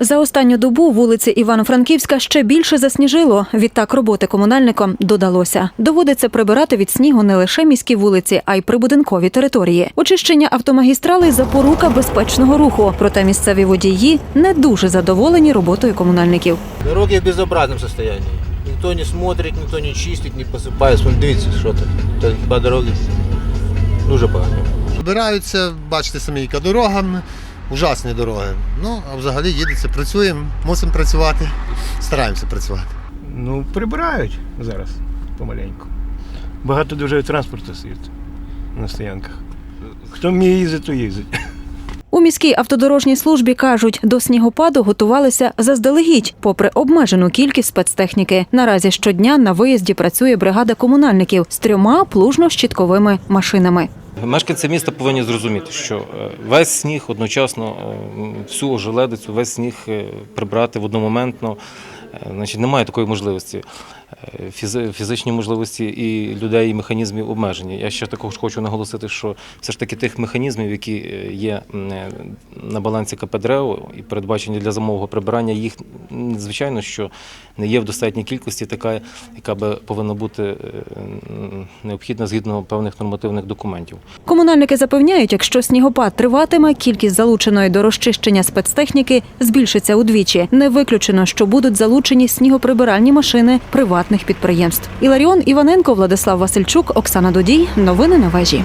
За останню добу вулиці Івано-Франківська ще більше засніжило. Відтак роботи комунальникам додалося. Доводиться прибирати від снігу не лише міські вулиці, а й прибудинкові території. Очищення автомагістралей запорука безпечного руху. Проте місцеві водії не дуже задоволені роботою комунальників. Дороги в безобразном состоянии. Никто не смотрит, никто не чистит, не. Смотри, дивіться, що тут. Та По дороги дуже погано. Збираються, бачите самі, яка дорога, ужасні дороги. Ну, а взагалі їдеться, працюємо, мусимо працювати, стараємося працювати. Ну, прибирають зараз помаленьку. Багато дуже транспорту стоїть на стоянках. Хто вміє їздити, то їздить. У міській автодорожній службі кажуть, до снігопаду готувалися заздалегідь, попри обмежену кількість спецтехніки. Наразі щодня на виїзді працює бригада комунальників з трьома плужно-щітковими машинами. Мешканці міста повинні зрозуміти, що е, весь сніг одночасно, е, всю ожеледицю, весь сніг е, прибрати в одномоментно. Е, Значить, немає такої можливості. Е, Фізичні можливості і людей, і механізмів обмежені. Я ще також хочу наголосити, що все ж таки тих механізмів, які е, є на балансі КПДРЕО і передбачені для зимового прибирання, їх звичайно, що не є в достатній кількості, така, яка би повинна бути необхідна згідно певних нормативних документів. Комунальники запевняють, якщо снігопад триватиме, кількість залученої до розчищення спецтехніки збільшиться удвічі. Не виключено, що будуть залучені снігоприбиральні машини приватних підприємств. Іларіон Іваненко, Владислав Васильчук, Оксана Додій. Новини на вежі.